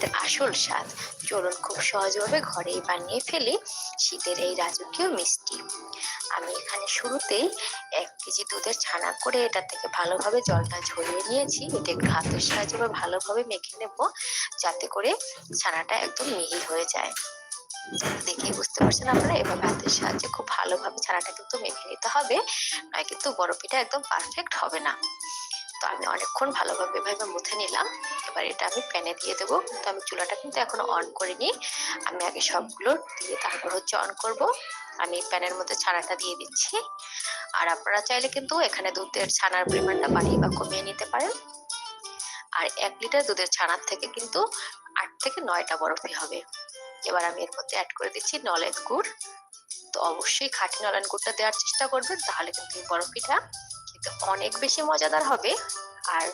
শীতের আসল স্বাদ। চলুন খুব সহজভাবে ঘরেই বানিয়ে ফেলি শীতের এই রাজকীয় মিষ্টি। আমি এখানে শুরুতেই এক কেজি দুধের ছানা করে এটা থেকে ভালোভাবে জলটা ঝরিয়ে নিয়েছি। এটা একটু হাতের সাহায্যে ভালোভাবে মেখে নেব যাতে করে ছানাটা একদম মিহি হয়ে যায়। দেখে বুঝতে পারছেন আপনারা, এভাবে হাতের সাহায্যে খুব ভালোভাবে ছানাটা কিন্তু মেখে নিতে হবে। নয় কিন্তু বরফিটা একদম পারফেক্ট হবে না। তো আমি অনেকক্ষণ ভালোভাবে এভাবে মুথে নিলাম। এবার এটা আমি প্যানে দিয়ে দেবো। তো আমি চুলাটা কিন্তু এখনও অন করিনি। আমি আগে সবগুলো দিয়ে তারপর হচ্ছে অন করব। আমি প্যানের মধ্যে ছানাটা দিয়ে দিচ্ছি। আর আপনারা চাইলে কিন্তু এখানে দুধের ছানার পরিমাণটা বাড়িয়ে বা কমিয়ে নিতে পারেন। আর এক লিটার দুধের ছানার থেকে কিন্তু আট থেকে নয়টা বরফি হবে। এবার আমি এর মধ্যে অ্যাড করে দিচ্ছি নলেন গুড়। তো অবশ্যই খাঁটি নলেন গুড়টা দেওয়ার চেষ্টা করবেন, তাহলে কিন্তু এই বরফিটা অনেক বেশি মজাদার হবে। আর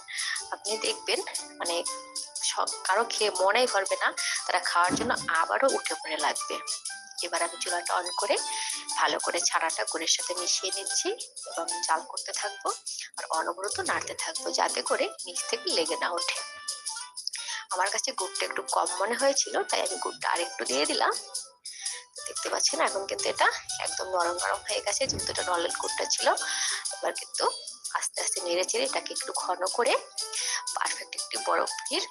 আপনি দেখবেন মানে সব কারও খেয়ে মনেই ভরবে না, তারা খাওয়ার জন্য আবারও উঠে পড়ে লাগবে। এবার আমি চুলাটা অন করে ভালো করে ছানাটা গুড়ের সাথে মিশিয়ে নিচ্ছি এবং জাল করতে থাকব আর অনবরত নাড়তে থাকব যাতে করে নিচ থেকে লেগে না ওঠে। আমার কাছে গুড়টা একটু কম মনে হয়েছিল, তাই আমি গুড়টা আরেকটু দিয়ে দিলাম। দেখতে পাচ্ছেন, এখন কিন্তু এটা একদম নরম নরম হয়ে গেছে, যেহেতু এটা নলেন গুড়টা ছিল। এবার কিন্তু আস্তে আস্তে নেড়ে চেড়ে এটাকে একটু ঘন করে পারফেক্ট একটি বরফির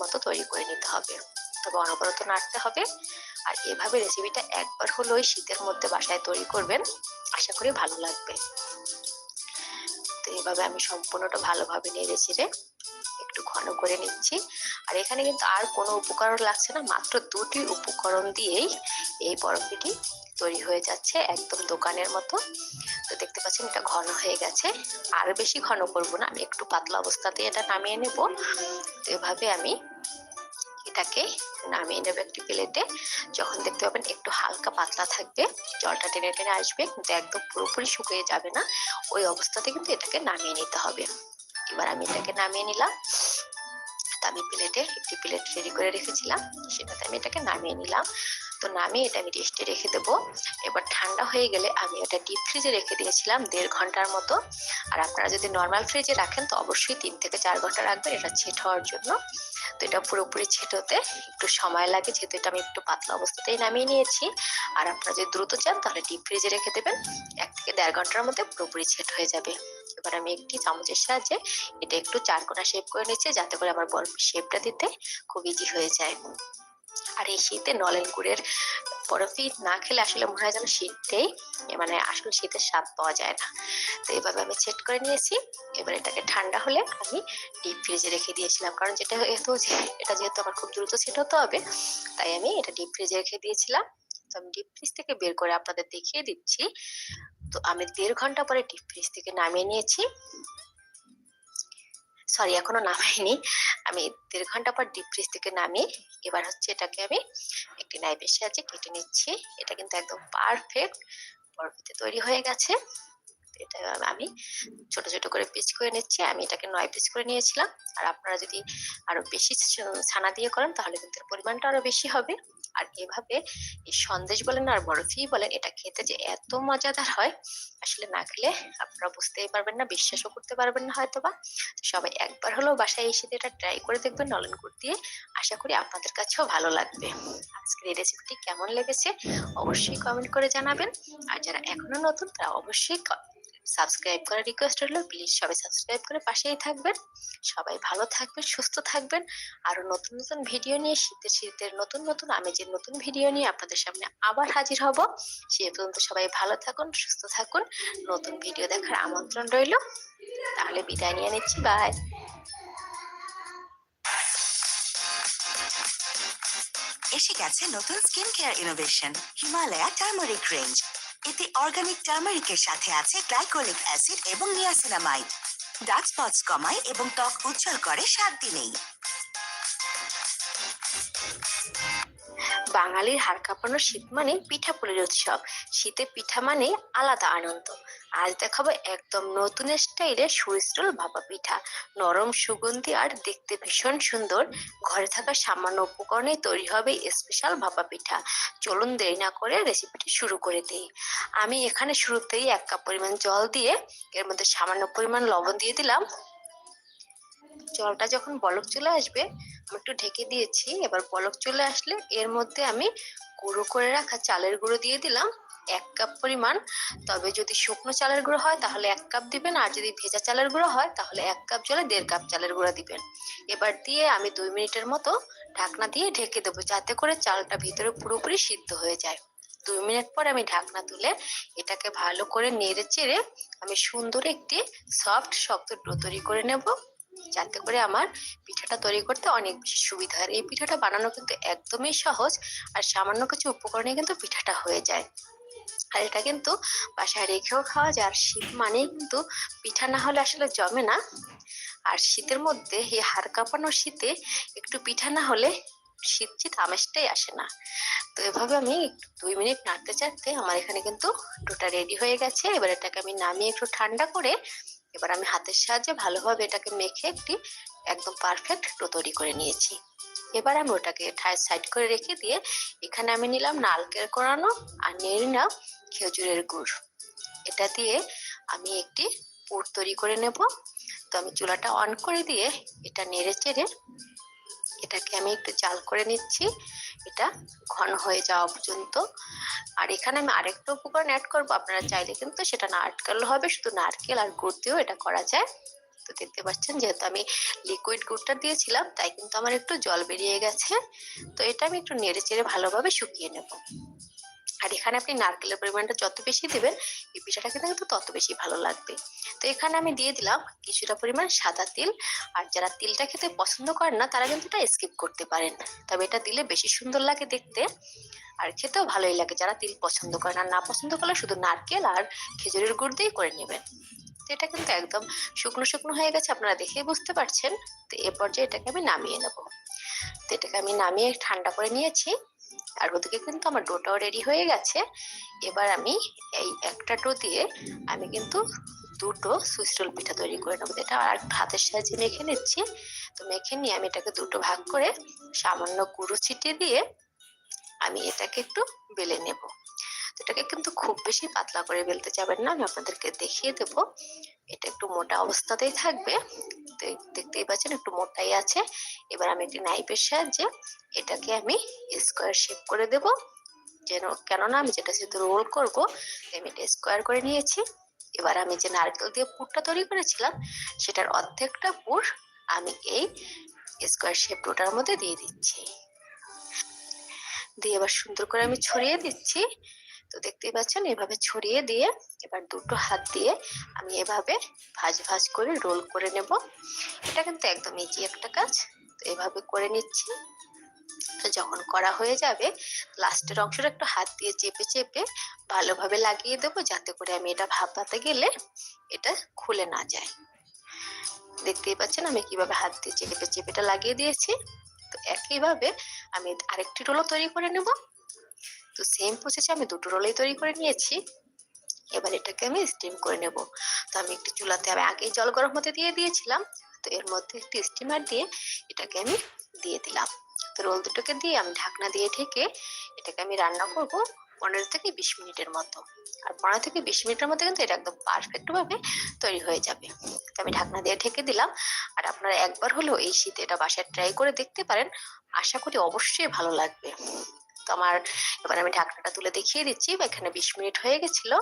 মতো তৈরি করে নিতে হবে। তবে অনবরত নাড়তে হবে। আর এভাবে রেসিপিটা একবার হলেও শীতের মধ্যে বাসায় তৈরি করবেন, আশা করি ভালো লাগবে। তো এভাবে আমি সম্পূর্ণটা ভালোভাবে নেড়ে চেড়ে একটু ঘন করে নিচ্ছি। আর এখানে কিন্তু আর কোনো উপকরণ লাগছে না, মাত্র দুটি উপকরণ দিয়েই এই বরফিটি তৈরি হয়ে যাচ্ছে একদম দোকানের মতো। তো দেখতে পাচ্ছেন এটা ঘন হয়ে গেছে। আর বেশি ঘন করব না, আমি একটু পাতলা অবস্থাতে এটা নামিয়ে নেব। এভাবে আমি এটাকে নামিয়ে নেব একটি প্লেটে। যখন দেখতে পাবেন একটু হালকা পাতলা থাকবে, জলটা টেনে টেনে আসবে, কিন্তু একদম পুরোপুরি শুকিয়ে যাবে না। ওই অবস্থাতে কিন্তু এটাকে নামিয়ে নিতে হবে। এবার আমি এটাকে নামিয়ে নিলাম। আমি প্লেটে একটি প্লেট রেডি করে রেখেছিলাম, সেটাতে আমি এটাকে নামিয়ে নিলাম। তো নামিয়ে এটা আমি রেস্টে রেখে দেবো। এবার ঠান্ডা হয়ে গেলে আমি এটা ডিপ ফ্রিজে রেখে দিয়েছিলাম দেড় ঘণ্টার মতো। আর আপনারা যদি নর্মাল ফ্রিজে রাখেন, তো অবশ্যই তিন থেকে চার ঘণ্টা রাখবেন এটা ছেট হওয়ার জন্য। তো এটা পুরোপুরি ছেট হতে একটু সময় লাগে, যেহেতু এটা আমি একটু পাতলা অবস্থাতেই নামিয়ে নিয়েছি। আর আপনারা যদি দ্রুত চান, তাহলে ডিপ ফ্রিজে রেখে দেবেন। এক থেকে দেড় ঘণ্টার মধ্যে পুরোপুরি ছেট হয়ে যাবে। এবার আমি একটি চামচের সাহায্যে এটা একটু চারকোনা শেপ করে নিচ্ছি, যাতে করে আমার বরফ শেপটা দিতে খুব ইজি হয়ে যায়। আর এই শীতে নলেন গুড়ের বরফি না খেলে আসলে মনে হয় যেন শীতটাই মানে আসলে শীতের স্বাদ পাওয়া যায় না। তো এভাবে আমি সেট করে নিয়েছি। এবার এটাকে ঠান্ডা হলে আমি ডিপ ফ্রিজে রেখে দিয়েছিলাম। কারণ যেটা যেহেতু এটা যেহেতু আমার খুব দ্রুত সেট হতে হবে, তাই আমি এটা ডিপ ফ্রিজে রেখে দিয়েছিলাম। তো আমি ডিপ ফ্রিজ থেকে বের করে আপনাদের দেখিয়ে দিচ্ছি। তো আমি দেড় ঘণ্টা পরে ডিপ ফ্রিজ থেকে নামিয়ে নিয়েছি। সরি এখনও নামাইনি। আমি দেড় ঘণ্টা পর ডিপ ফ্রিজ থেকে নামি এবার হচ্ছে এটাকে আমি একটি নাইফের সাহায্যে কেটে নিচ্ছি। এটা কিন্তু একদম পারফেক্ট বরফিতে তৈরি হয়ে গেছে। এটা আমি ছোট ছোট করে পিস করে নিচ্ছি। আমি এটাকে নয় পিস করে নিয়েছিলাম। আর আপনারা যদি আরও বেশি ছানা দিয়ে করেন, তাহলে কিন্তু পরিমাণটা আরও বেশি হবে। আর এভাবে এই সন্দেশ বলেন আর বরফি বলেন, এটা খেতে যে এত মজাদার হয়, আসলে না খেলে আপনারা বুঝতেই পারবেন না, বিশ্বাসও করতে পারবেন না হয়তো বা সবাই একবার হলেও বাসায় এসে এটা ট্রাই করে দেখবেন, নলেন দিয়ে। আশা করি আপনাদের কাছেও ভালো লাগবে। আজকের এই রেসিপিটি কেমন লেগেছে, অবশ্যই কমেন্ট করে জানাবেন। আর যারা এখনও নতুন, তারা অবশ্যই সাবস্ক্রাইব করার রিকোয়েস্ট হলো প্লিজ সবাই সাবস্ক্রাইব করে পাশেই থাকবেন। সবাই ভালো থাকবেন, সুস্থ থাকবেন। আরও নতুন নতুন ভিডিও নিয়ে শীতের শীতের নতুন নতুন আমেজের নতুন ভিডিও নিয়ে আপনাদের সামনে আবার হাজির হব। সে পর্যন্ত সবাই ভালো থাকুন, সুস্থ থাকুন। নতুন ভিডিও দেখার আমন্ত্রণ রইল। তাহলে বিদায় নিয়ে নিচ্ছি বাই এসে গেছে নতুন skin care innovation Himalaya turmeric range এতে অর্গানিক টার্মারিকের সাথে আছে গ্লাইকোলিক অ্যাসিড এবং নিয়াসিনামাইড ডার্ক স্পটস কমায় এবং ত্বক উজ্জ্বল করে সাত দিনেই বাঙালির হাড় কাঁপানো শীত মানে পিঠা পুলির উৎসব। শীতে পিঠা মানে আলাদা আনন্দ। আজ দেখাবো একদম নতুন স্টাইলে সুইস্টল ভাপা পিঠা। নরম সুগন্ধি আর দেখতে ভীষণ সুন্দর। ঘরে থাকা সামান্য উপকরণে তৈরি হবে স্পেশাল ভাপা পিঠা। চলুন দেরি না করে রেসিপিটি শুরু করে দিই। আমি এখানে শুরুতেই এক কাপ পরিমাণ জল দিয়ে এর মধ্যে সামান্য পরিমাণ লবণ দিয়ে দিলাম। জলটা যখন বলক চলে আসবে, আমি একটু ঢেকে দিয়েছি। এবার বলক চলে আসলে এর মধ্যে আমি গুঁড়ো করে রাখা চালের গুঁড়ো দিয়ে দিলাম। এক কাপ পরিমাণ। তবে যদি শুকনো চালের গুঁড়ো হয়, তাহলে এক কাপ দিবেন। আর যদি ভেজা চালের গুঁড়ো হয়, তাহলে এক কাপ জলে দেড় কাপ চালের গুঁড়ো দিবেন। এবার দিয়ে আমি দুই মিনিটের মতো ঢাকনা দিয়ে ঢেকে দেবো, যাতে করে চালটা ভিতরে পুরোপুরি সিদ্ধ হয়ে যায়। দুই মিনিট পর আমি ঢাকনা তুলে এটাকে ভালো করে নেড়ে চেড়ে আমি সুন্দর একটি সফট শক্ত ডো তৈরি করে নেব, যাতে করে আমার পিঠাটা তৈরি করতে অনেক বেশি সুবিধা হয়। এই পিঠাটা বানানো কিন্তু একদমই সহজ, আর সামান্য কিছু উপকরণে কিন্তু পিঠাটা হয়ে যায়। আর এটা কিন্তু বাসায় রেখেও খাওয়া যায়। আর শীত মানেই কিন্তু পিঠা না হলে আসলে জমে না। আর শীতের মধ্যে এই হাড় কাঁপানো শীতে একটু পিঠা না হলে শীত শীত আমেজটাই আসে না। তো এভাবে আমি দুই মিনিট নাড়তে চাড়তে আমার এখানে কিন্তু ডোটা রেডি হয়ে গেছে। এবার এটাকে আমি নামিয়ে একটু ঠান্ডা করে এবার আমি হাতের সাহায্যে ভালোভাবে এটাকে মেখে একটি একদম পারফেক্ট ডো তৈরি করে নিয়েছি। এবার আমি ওটাকে সাইড করে রেখে দিয়ে এখানে আমি নিলাম নারকেল কোরানো আর নিয়ে নিলাম খেজুরের গুড়। এটা দিয়ে আমি একটি পুর তৈরি করে নেব। তো আমি চুলাটা অন করে দিয়ে এটা নেড়ে চেড়ে এটাকে আমি একটু জাল করে নিচ্ছি। এটা ঘন হয়ে যাওয়া পর্যন্ত। আর এখানে আমি আরেকটা উপকরণ অ্যাড করব। আপনারা চাইলে কিন্তু সেটা নারকেল হবে। শুধু নারকেল আর গুড় দিয়েও এটা করা যায়। তো দেখতে পাচ্ছেন, যেহেতু আমি লিকুইড গুড়টা দিয়েছিলাম, তাই কিন্তু আমার একটু জল বেরিয়ে গেছে। তো এটা আমি একটু নেড়ে চেড়ে ভালোভাবে শুকিয়ে নেব। আর এখানে আপনি নারকেলের পরিমাণটা যত বেশি দেবেন, এই পিঠাটা কিন্তু তত বেশি ভালো লাগবে। তো এখানে আমি দিয়ে দিলাম কিছুটা পরিমাণ সাদা তিল। আর যারা তিলটা খেতে পছন্দ করেন না, তারা কিন্তু এটা স্কিপ করতে পারেন। তবে এটা দিলে বেশি সুন্দর লাগে দেখতে, আর খেতেও ভালোই লাগে। যারা তিল পছন্দ করেন আর না পছন্দ করলে শুধু নারকেল আর খেজুরের গুড় দিয়েই করে নেবেন। তো এটা কিন্তু একদম শুকনো শুকনো হয়ে গেছে, আপনারা দেখেই বুঝতে পারছেন। তো এ পর্যায়ে এটাকে আমি নামিয়ে নেব। তো এটাকে আমি নামিয়ে ঠান্ডা করে নিয়েছি, আর ওদিকে কিন্তু আমার ডোটাও রেডি হয়ে গেছে। এবার আমি এই একটা ডো দিয়ে আমি কিন্তু দুটো সুইচ রোল পিঠা তৈরি করে নেব। এটা আর হাতের সাহায্যে মেখে নিচ্ছি। তো মেখে নিয়ে আমি এটাকে দুটো ভাগ করে সামান্য গুঁড়ো ছিটিয়ে দিয়ে আমি এটাকে একটু বেলে নেব। এটাকে কিন্তু খুব বেশি পাতলা করে বেলতে যাবেন না, আমি আপনাদেরকে দেখিয়ে দেব। এটা একটু মোটা অবস্থাতেই থাকবে দেখতেই পাচ্ছেন একটু মোটাই আছে। এবার আমি একটি নাইফের সাহায্যে এটাকে আমি স্কোয়ার শেপ করে দেব। যেন, কেননা আমি যেটা শুধু রোল করব আমি এটা স্কোয়ার করে নিয়েছি। এবার আমি যে নারকেল দিয়ে পুরটা তৈরি করেছিলাম, সেটার অর্ধেকটা পুর আমি এই স্কোয়ার শেপ ডোটার মধ্যে দিয়ে দিচ্ছি। দিয়ে এবার সুন্দর করে আমি ছড়িয়ে দিচ্ছি। তো দেখতেই পাচ্ছেন, এভাবে ছড়িয়ে দিয়ে এবার দুটো হাত দিয়ে আমি এভাবে ভাজ ভাজ করে রোল করে নেব। এটা কিন্তু একদম ইজি একটা কাজ। তো এভাবে করে নিচ্ছি। তো যখন করা হয়ে যাবে, লাস্টের অংশটা একটু হাত দিয়ে চেপে চেপে ভালোভাবে লাগিয়ে দেবো, যাতে করে আমি এটা ভাপাতে গেলে এটা খুলে না যায়। দেখতেই পাচ্ছেন, আমি কীভাবে হাত দিয়ে চেপে চেপেটা লাগিয়ে দিয়েছি। তো একইভাবে আমি আরেকটি রোলও তৈরি করে নেব। তো সেম প্রসেসে আমি দুটো রোলই তৈরি করে নিয়েছি। এবার এটাকে আমি স্টিম করে নেব। তো আমি একটি চুলাতে আমি আগেই জল গরম হতে দিয়ে দিয়েছিলাম। তো এর মধ্যে একটি স্টিমার দিয়ে এটাকে আমি দিয়ে দিলাম। তো রোল দুটোকে দিয়ে আমি ঢাকনা দিয়ে ঢেকে এটাকে আমি রান্না করব পনেরো থেকে বিশ মিনিটের মতো। আর পনেরো থেকে বিশ মিনিটের মধ্যে কিন্তু এটা একদম পারফেক্ট ভাবে তৈরি হয়ে যাবে। তো আমি ঢাকনা দিয়ে ঢেকে দিলাম। আর আপনারা একবার হলেও এই শীতে এটা বাসায় ট্রাই করে দেখতে পারেন। আশা করি অবশ্যই ভালো লাগবে। তো আমার, এবার আমি ঢাকনাটা তুলে দেখিয়ে দিচ্ছি। এখানে বিশ মিনিট হয়ে গেছিল।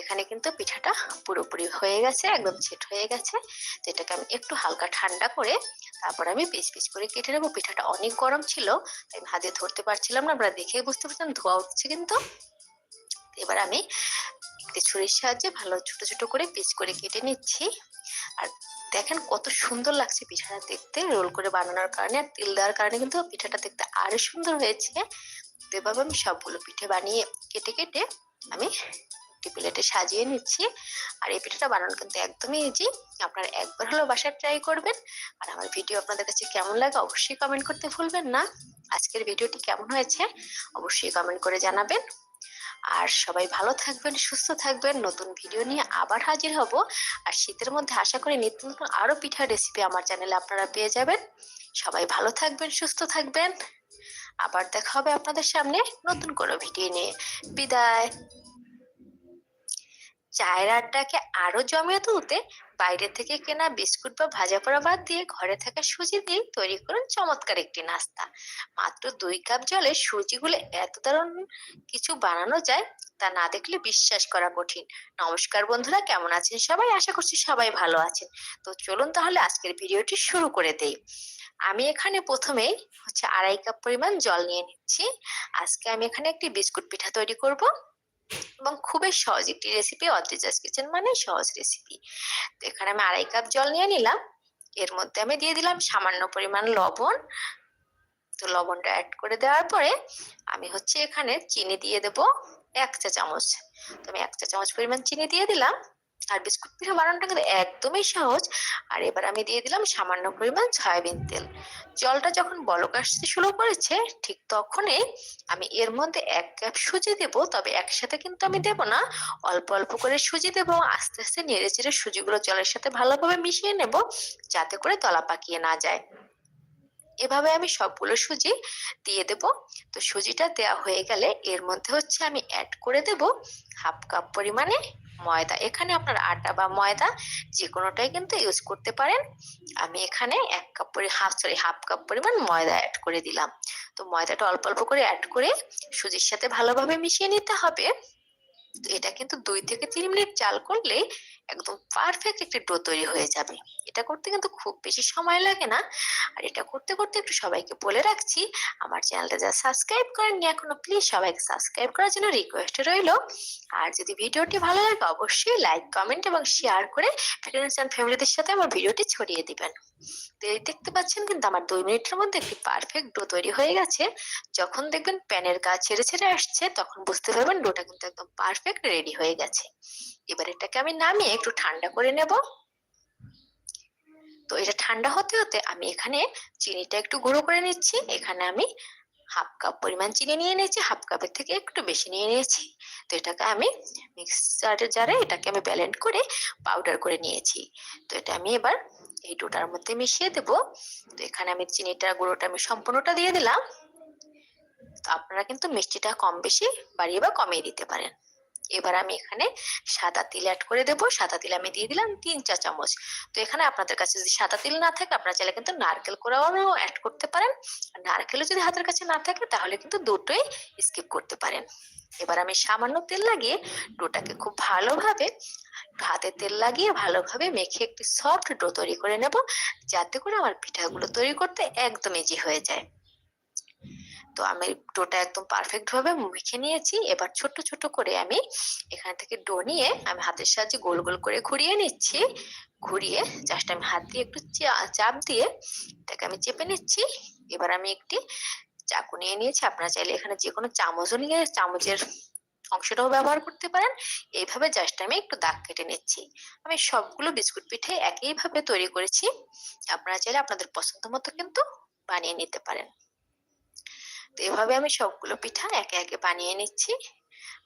এখানে কিন্তু পিঠাটা পুরোপুরি হয়ে গেছে, একদম সেট হয়ে গেছে। তো এটাকে আমি একটু হালকা ঠান্ডা করে তারপর আমি পিস পিস করে কেটে নেব। পিঠাটা অনেক গরম ছিল আমি হাতে ধরতে পারছিলাম না। আমরা দেখেই বুঝতে পারছেন, ধোয়া উঠছে কিন্তু। এবার আমি একটি ছুরির সাহায্যে ভালো ছোট ছোট করে পিস করে কেটে নিচ্ছি। আর দেখেন কত সুন্দর লাগছে পিঠাটা দেখতে। রোল করে বানানোর কারণে আর তেল দেওয়ার কারণে কিন্তু পিঠাটা দেখতে আরও সুন্দর হয়েছে। এভাবে আমি সবগুলো পিঠে বানিয়ে কেটে কেটে আমি একটি প্লেটে সাজিয়ে নিচ্ছি। আর এই পিঠাটা বানানো কিন্তু একদমই ইজি আপনারা একবার হলেও বাসায় ট্রাই করবেন। আর আমার ভিডিও আপনাদের কাছে কেমন লাগে অবশ্যই কমেন্ট করতে ভুলবেন না। আজকের ভিডিওটি কেমন হয়েছে অবশ্যই কমেন্ট করে জানাবেন। আর সবাই ভালো থাকবেন, সুস্থ থাকবেন। নতুন ভিডিও নিয়ে আবার হাজির হব। আর শীতের মধ্যে আশা করি নিত্য নতুন আরও পিঠার রেসিপি আমার চ্যানেলে আপনারা পেয়ে যাবেন। সবাই ভালো থাকবেন, সুস্থ থাকবেন। আবার দেখা হবে আপনাদের সামনে নতুন কোনো ভিডিও নিয়ে। বিদায়। চায়ের আড্ডাকে আরও জমিয়ে তুলতে বাইরে থেকে কেনা বিস্কুট বা ভাজা পোড়া বাদ দিয়ে ঘরে থাকা সুজি দিয়ে তৈরি করুন চমৎকার একটি নাস্তা। মাত্র দুই কাপ জলে সুজিগুলো এত দারুণ কিছু বানানো যায়, তা না দেখলে বিশ্বাস করা কঠিন। নমস্কার বন্ধুরা, কেমন আছেন সবাই? আশা করছি সবাই ভালো আছেন। তো চলুন তাহলে আজকের ভিডিওটি শুরু করে দেই। আমি এখানে প্রথমে হচ্ছে আড়াই কাপ পরিমাণ জল নিয়ে নিচ্ছি। আজকে আমি এখানে একটি বিস্কুট পিঠা তৈরি করব এবং খুবই সহজ একটি রেসিপি অদ্রিজাস কিচেন মানে সহজ রেসিপি তো এখানে আমি আড়াই কাপ জল নিয়ে নিলাম। এর মধ্যে আমি দিয়ে দিলাম সামান্য পরিমাণ লবণ। তো লবণটা অ্যাড করে দেওয়ার পরে আমি হচ্ছে এখানে চিনি দিয়ে দেব এক চা চামচ তো আমি এক চা চামচ পরিমাণ চিনি দিয়ে দিলাম। আর বিস্কুট পিঠা বানানোটা কিন্তু একদমই সহজ। আর এবার আমি দিয়ে দিলাম সামান্য পরিমাণ সয়াবিন তেল। জলটা যখন বলক আসতে শুরু করেছে, ঠিক তখনই আমি এর মধ্যে এক কাপ সুজি দেব। তবে একসাথে কিন্তু আমি দেব না। অল্প অল্প করে সুজি দেবো। আস্তে আস্তে নেড়ে চেড়ে সুজিগুলো জলের সাথে ভালোভাবে মিশিয়ে নেব, যাতে করে তলা পাকিয়ে না যায়। এভাবে আমি সবগুলো সুজি দিয়ে দেব। তো সুজিটা দেওয়া হয়ে গেলে এর মধ্যে হচ্ছে আমি অ্যাড করে দেব হাফ কাপ পরিমাণে ময়দা। এখানে আপনার আটা বা ময়দা যে কোনোটাই কিন্তু ইউজ করতে পারেন। আমি এখানে এক কাপ পরি হাফ সরি হাফ কাপ পরিমাণ ময়দা অ্যাড করে দিলাম। তো ময়দাটা অল্প অল্প করে অ্যাড করে সুজির সাথে ভালোভাবে মিশিয়ে নিতে হবে। এটা কিন্তু দুই থেকে তিন মিনিট চাল করলে একদম পারফেক্ট একটি ডো তৈরি হয়ে যাবে। এটা করতে কিন্তু খুব বেশি সময় লাগে না। আর এটা করতে করতে একটু সবাইকে বলে রাখছি, আমার চ্যানেলটা যা সাবস্ক্রাইব করেননি এখনও প্লিজ সবাইকে সাবস্ক্রাইব করার জন্য রিকোয়েস্ট রইল। আর যদি ভিডিওটি ভালো লাগে, অবশ্যই লাইক কমেন্ট এবং শেয়ার করে ফ্রেন্ডস অ্যান্ড ফ্যামিলিদের সাথে আমার ভিডিওটি ছড়িয়ে দিবেন। দেখতে পাচ্ছেন কিন্তু আমার দুই মিনিটের মধ্যে একটি পারফেক্ট ডো তৈরি হয়ে গেছে। যখন দেখবেন প্যানের গা ছেড়ে ছেড়ে আসছে, তখন বুঝতে পারবেন ডোটা কিন্তু একদম পারফেক্ট রেডি হয়ে গেছে। এবার এটাকে আমি নামিয়ে একটু ঠান্ডা করে নেব। তো এটা ঠান্ডা হতে হতে আমি এখানে চিনিটা একটু গুঁড়ো করে নিচ্ছি। এখানে আমি হাফ কাপ পরিমাণ চিনি নিয়ে নিয়েছি, হাফ কাপের থেকে একটু বেশি নিয়ে নিয়েছি। তো এটাকে আমি মিক্সারের জারে এটাকে আমি ব্যালেন্ড করে পাউডার করে নিয়েছি। তো এটা আমি এবার এই ডোটার মধ্যে মিশিয়ে দেব। তো এখানে আমি চিনিটা, গুঁড়োটা আমি সম্পূর্ণটা দিয়ে দিলাম। তো আপনারা কিন্তু মিষ্টিটা কম বেশি বাড়িয়ে বা কমিয়ে দিতে পারেন। এবার আমি এখানে সাদা তিল অ্যাড করে দেবো। সাদা তিল আমি দিয়ে দিলাম তিন চা চামচ। তো এখানে আপনাদের কাছে যদি সাদা তিল না থাকে, আপনারা চাইলে কিন্তু নারকেল কোড়াও অ্যাড করতে পারেন। নারকেলও যদি হাতের কাছে না থাকে, তাহলে কিন্তু দুটোই স্কিপ করতে পারেন। এবার আমি সামান্য তেল লাগিয়ে ডোটাকে খুব ভালোভাবে হাতে তেল লাগিয়ে ভালোভাবে মেখে একটি সফট ডো তৈরি করে নেব। যাতে করে আমার পিঠাগুলো তৈরি করতে একদম ইজি হয়ে যায়। তো আমি ডোটা একদম পারফেক্ট ভাবে মেখে নিয়েছি। এবার ছোট ছোট করে আমি এখান থেকে ডো নিয়ে আমি হাতের সাহায্যে গোল গোল করে ঘুরিয়ে নিচ্ছি। ঘুরিয়ে জাস্ট আমি হাত দিয়ে একটু চাপ দিয়ে এটাকে আমি চেপে নিচ্ছি। এবার আমি একটি চাকু নিয়ে নিয়েছি। আপনারা চাইলে এখানে যে কোনো চামচও নিয়ে, চামচের অংশটাও ব্যবহার করতে পারেন। এইভাবে জাস্ট আমি একটু দাগ কেটে নিচ্ছি। আমি সবগুলো বিস্কুট পিঠে একইভাবে তৈরি করেছি। আপনারা চাইলে আপনাদের পছন্দ মতো কিন্তু বানিয়ে নিতে পারেন। তো এভাবে আমি সবগুলো পিঠা একে একে বানিয়ে নিচ্ছি।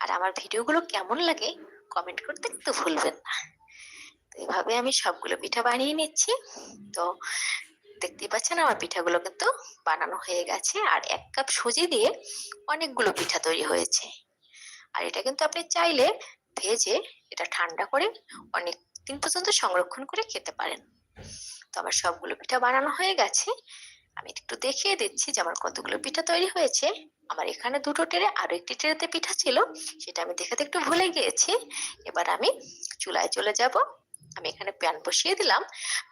আর আমার ভিডিওগুলো কেমন লাগে কমেন্ট করতে কিন্তু ভুলবেন না। তো এভাবে আমি সবগুলো পিঠা বানিয়ে নিচ্ছি। তো দেখতেই পাচ্ছেন আমার পিঠাগুলো কিন্তু বানানো হয়ে গেছে। আর এক কাপ সুজি দিয়ে অনেকগুলো পিঠা তৈরি হয়েছে। আর এটা কিন্তু আপনি চাইলে ভেজে এটা ঠান্ডা করে অনেক দিন পর্যন্ত সংরক্ষণ করে খেতে পারেন। তো আমার সবগুলো পিঠা বানানো হয়ে গেছে। আমি একটু দেখিয়ে দিচ্ছি যে আমার কতগুলো পিঠা তৈরি হয়েছে। আমার এখানে দুটো ট্রে, আরও একটি ট্রেতে পিঠা ছিল, সেটা আমি দেখাতে একটু ভুলে গিয়েছি। এবার আমি চুলায় চলে যাব। আমি এখানে প্যান বসিয়ে দিলাম।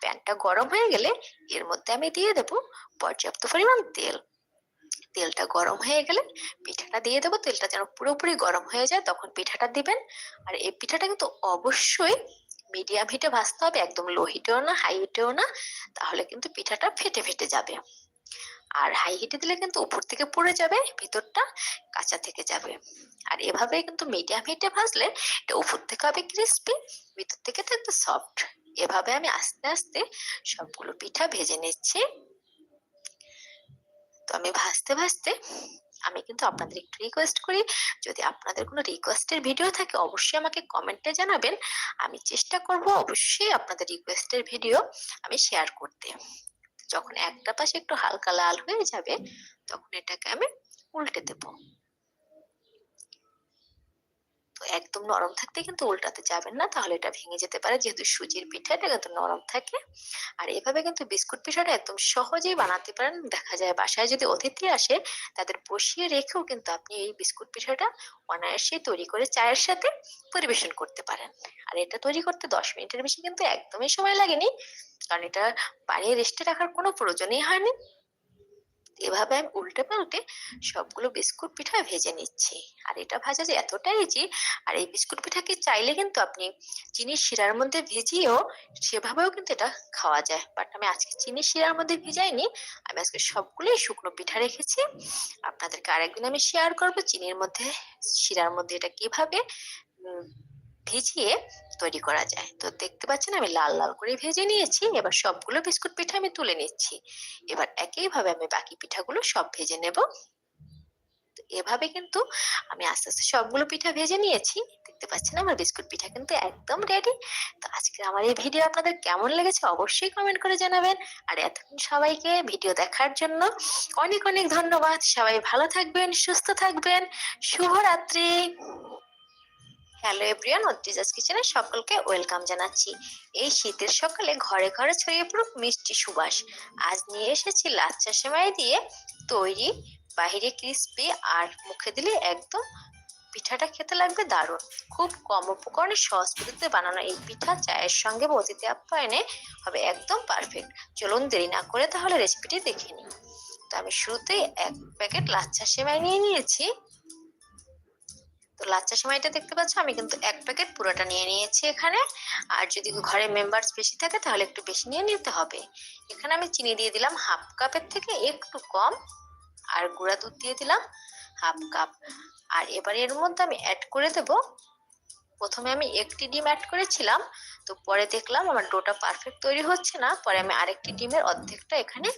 প্যানটা গরম হয়ে গেলে এর মধ্যে আমি দিয়ে দেব পর্যাপ্ত পরিমাণ তেল। তেলটা গরম হয়ে গেলে পিঠাটা দিয়ে দেবো। তেলটা যেন পুরোপুরি গরম হয়ে যায়, তখন পিঠাটা দিবেন। আর এই পিঠাটা কিন্তু অবশ্যই মিডিয়াম হিটে ভাজতে হবে, একদম লো হিটেও না হাই হিটেও না, তাহলে কিন্তু পিঠাটা ফেটে ফেটে যাবে। আর হাই হিটে দিলে কিন্তু উপর থেকে পড়ে যাবে, ভিতরটা কাঁচা থেকে যাবে। আর এভাবে কিন্তু মিডিয়াম হিটে ভাজলে এটা উপর থেকে হবে ক্রিস্পি ভিতর থেকে থাকবে সফট এভাবে আমি আস্তে আস্তে সবগুলো পিঠা ভেজে নিচ্ছি। তো আমি ভাজতে ভাজতে আমি কিন্তু আপনাদের একটু রিকোয়েস্ট করি। যদি আপনাদের কোনো রিকোয়েস্টের ভিডিও থাকে, অবশ্যই আমাকে কমেন্টে জানাবেন। আমি চেষ্টা করব অবশ্যই আপনাদের রিকোয়েস্টের ভিডিও আমি শেয়ার করতে। যখন একটা পাশে একটু হালকা লাল হয়ে যাবে, তখন এটাকে আমি উল্টে দেব। একদম নরম থাকতে কিন্তু উল্টাতে যাবেন না। তাহলে এটা ভেঙে যেতে পারে। যেহেতু সুজির পিঠা, এটা কিন্তু নরম থাকে। আর এভাবে কিন্তু বিস্কুট পিঠাটা একদম সহজেই বানাতে পারেন। দেখা যায় বাসায় যদি অতিথি আসে, তাদের বসিয়ে রেখেও কিন্তু আপনি এই বিস্কুট পিঠাটা অনায়াসে তৈরি করে চায়ের সাথে পরিবেশন করতে পারেন। আর এটা তৈরি করতে দশ মিনিটের বেশি কিন্তু একদমই সময় লাগেনি। কারণ এটা বানিয়ে রেস্টে রাখার কোনো প্রয়োজনই হয়নি। এভাবে আমি উল্টে পাল্টে সবগুলো বিস্কুট পিঠা ভেজে নিচ্ছি। আর এটা ভাজা যে এতটাই ইজি আর এই বিস্কুট পিঠাকে চাইলে কিন্তু আপনি চিনির শিরার মধ্যে ভিজিয়েও সেভাবেও কিন্তু এটা খাওয়া যায়। বাট আমি আজকে চিনির শিরার মধ্যে ভিজাইনি, আমি আজকে সবগুলোই শুকনো পিঠা রেখেছি। আপনাদেরকে আরেকদিন আমি শেয়ার করব চিনির মধ্যে, শিরার মধ্যে এটা কীভাবে ভিজিয়ে তৈরি করা যায়। তো দেখতে পাচ্ছেন আমি লাল লাল করে ভেজে নিয়েছি। এবার সবগুলো বিস্কুট পিঠা আমি তুলে নিচ্ছি। এবার একইভাবে আমি বাকি পিঠাগুলো সব ভেজে নেব। এভাবে কিন্তু আমি আস্তে আস্তে সবগুলো পিঠা ভেজে নিয়েছি। দেখতে পাচ্ছেন আমার বিস্কুট পিঠা কিন্তু একদম রেডি তো আজকে আমার এই ভিডিও আপনাদের কেমন লেগেছে অবশ্যই কমেন্ট করে জানাবেন। আর এতক্ষণ সবাইকে ভিডিও দেখার জন্য অনেক অনেক ধন্যবাদ। সবাই ভালো থাকবেন, সুস্থ থাকবেন। শুভরাত্রি। হ্যালো এভরিওয়ান অদ্রিজাস কিচেনে সকলকে ওয়েলকাম জানাচ্ছি। এই শীতের সকালে ঘরে ঘরে ছড়িয়ে পড়ুক মিষ্টি সুবাস। আজ নিয়ে এসেছি লাচ্চা সেমাই দিয়ে তৈরি বাহিরে ক্রিস্পি আর মুখে দিলে একদম পিঠাটা খেতে লাগবে দারুণ। খুব কম উপকরণে সহজ পদ্ধতিতে বানানো এই পিঠা চায়ের সঙ্গে অতিথি আপ্যায়নে হবে একদম পারফেক্ট চলুন দেরি না করে তাহলে রেসিপিটি দেখে নিই। তো আমি শুরুতেই এক প্যাকেট লাচ্চা সেমাই নিয়ে নিয়েছি। তো লাচ্চা সেমাইটা দেখতে পাচ্ছ, আমি কিন্তু এক প্যাকেট পুরোটা নিয়ে নিয়েছি এখানে। আর যদি ঘরে মেম্বার্স বেশি থাকে, তাহলে একটু বেশি নিয়ে নিতে হবে। এখানে আমি চিনি দিয়ে দিলাম হাফ কাপের থেকে একটু কম, আর গুঁড়া দুধ দিয়ে দিলাম হাফ কাপ আর এবার এর মধ্যে আমি অ্যাড করে দেব। প্রথমে আমি একটি ডিম অ্যাড করেছিলাম, তো পরে দেখলাম আমার ডোটা পারফেক্ট তৈরি হচ্ছে না। পরে আমি আরেকটি ডিমের অর্ধেকটা এখানে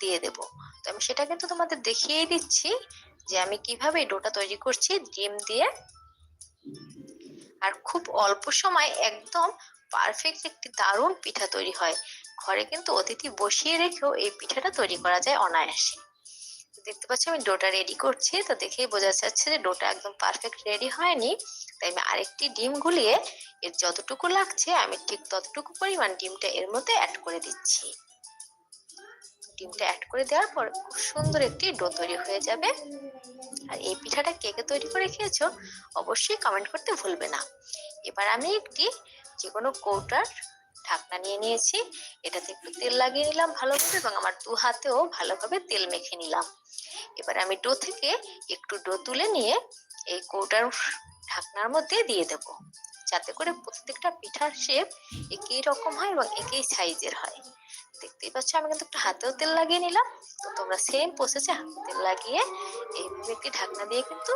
দিয়ে দেব। তো আমি সেটা কিন্তু তোমাদের দেখিয়েই দিচ্ছি। যে আমি কীভাবে ডোটা তৈরি করছি, ডিম দিয়ে। আর খুব অল্প সময় একদম পারফেক্ট একটি দারুণ পিঠা তৈরি হয়। ঘরে কিন্তু অতিথি বসিয়ে রেখেও এই পিঠাটা তৈরি করা যায় অনায়াসে। দেখতে পাচ্ছি আমি ডোটা রেডি করছি, তো দেখেই বোঝা যাচ্ছে যে ডোটা একদম পারফেক্ট রেডি হয়নি। তাই আমি আরেকটি ডিম গুলিয়ে এর যতটুকু লাগছে, আমি ঠিক ততটুকু পরিমাণ ডিমটা এর মধ্যে অ্যাড করে দিচ্ছি। ডিমটা অ্যাড করে দেওয়ার পর খুব সুন্দর একটি ডো তৈরি হয়ে যাবে। আর এই পিঠাটা কে কে তৈরি করে খেয়েছো অবশ্যই কমেন্ট করতে ভুলবে না। এবার আমি একটি যে কোনো কৌটার ঢাকনা নিয়ে নিয়েছি। এটাতে একটু তেল লাগিয়ে নিলাম ভালোভাবে এবং আমার দু হাতেও ভালোভাবে তেল মেখে নিলাম। এবার আমি ডো থেকে একটু ডো তুলে নিয়ে এই কৌটার ঢাকনার মধ্যে দিয়ে দেব। যাতে করে প্রত্যেকটা পিঠার শেপ একই রকম হয় এবং একই সাইজের হয়। দেখতেই পাচ্ছ, আমি কিন্তু একটু হাতেও তেল লাগিয়ে নিলাম। তো তোমরা সেম প্রসেসে হাতে তেল লাগিয়ে এইভাবে একটি ঢাকনা দিয়ে কিন্তু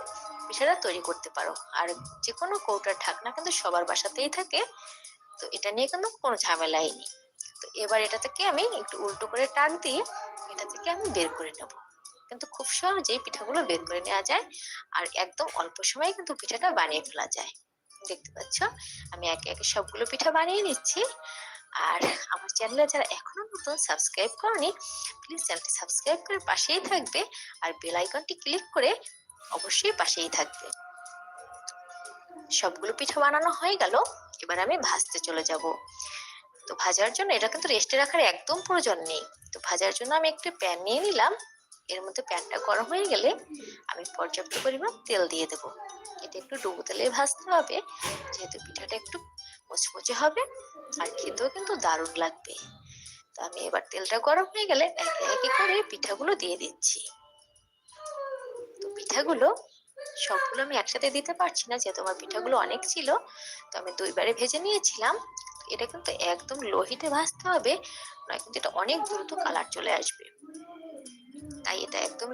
পিঠাটা তৈরি করতে পারো। আর যে কোনো কৌটার ঢাকনা কিন্তু সবার বাসাতেই থাকে। তো এটা নিয়ে কিন্তু কোনো ঝামেলাই নেই। তো এবার এটা থেকে আমি একটু উল্টো করে টাক দিয়ে এটা থেকে আমি বের করে নেব। কিন্তু খুব সহজেই পিঠাগুলো বের করে নেওয়া যায় আর একদম অল্প সময়ে কিন্তু পিঠাটা বানিয়ে ফেলা যায়। দেখতে পাচ্ছ, আমি একে একে সবগুলো পিঠা বানিয়ে নিচ্ছি। আর আমার চ্যানেলে যারা এখনও নতুন সাবস্ক্রাইব করনি প্লিজ চ্যানেলটি সাবস্ক্রাইব করে পাশেই থাকবে আর বেল আইকনটি ক্লিক করে অবশ্যই পাশেই থাকবে। সবগুলো পিঠা বানানো হয়ে গেল, এবার আমি ভাজতে চলে যাব। তো ভাজার জন্য এটা কিন্তু রেস্টে রাখার একদম প্রয়োজন নেই। তো ভাজার জন্য আমি একটু প্যান নিয়ে নিলাম। এর মধ্যে প্যানটা গরম হয়ে গেলে আমি পর্যাপ্ত পরিমাণ তেল দিয়ে দেব। এটা একটু ডুবো তেলে ভাজতে হবে, যেহেতু পিঠাটা একটু মুচমুচে হবে আর খেতেও কিন্তু দারুণ লাগবে। তো আমি এবার তেলটা গরম হয়ে গেলে একে একে করে পিঠাগুলো দিয়ে দিচ্ছি। তো পিঠাগুলো সবগুলো আমি একসাথে দিতে পারছি না, যেহেতু আমার পিঠাগুলো অনেক ছিল, তো আমি দুইবারে ভেজে নিয়েছিলাম। এটা কিন্তু একদম লো হিটে ভাজতে হবে, নয় কিন্তু এটা অনেক দ্রুত কালার চলে আসবে। তাই এটা একদম